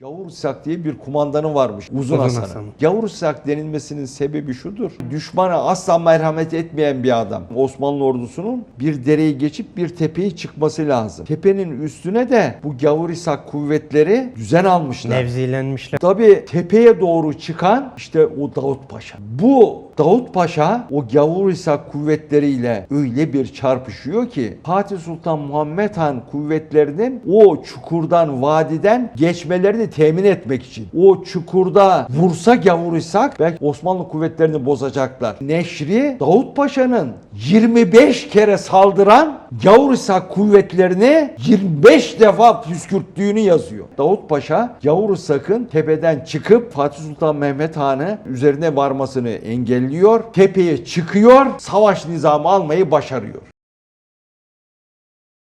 Gavur İshak diye bir kumandanı varmış Uzun Uzun Hasan'ın. Hasan. Gavur İshak denilmesinin sebebi şudur. Düşmana asla merhamet etmeyen bir adam. Osmanlı ordusunun bir dereyi geçip bir tepeye çıkması lazım. Tepenin üstüne de bu Gavur İshak kuvvetleri düzen almışlar. Nevzilenmişler. Tabi tepeye doğru çıkan işte o Davut Paşa. Bu Davut Paşa o Gavur İshak kuvvetleriyle öyle bir çarpışıyor ki Fatih Sultan Muhammed Han kuvvetlerinin o çukurdan vadiden geçmelerini temin etmek için o çukurda vursa Gavur İshak belki Osmanlı kuvvetlerini bozacaklar. Neşri Davut Paşa'nın 25 kere saldıran Gavur İshak kuvvetlerini 25 defa püskürttüğünü yazıyor. Davut Paşa Gavur İshak'ın tepeden çıkıp Fatih Sultan Mehmet Han'ı üzerine varmasını engelliyor. Tepeye çıkıyor, savaş nizamı almayı başarıyor.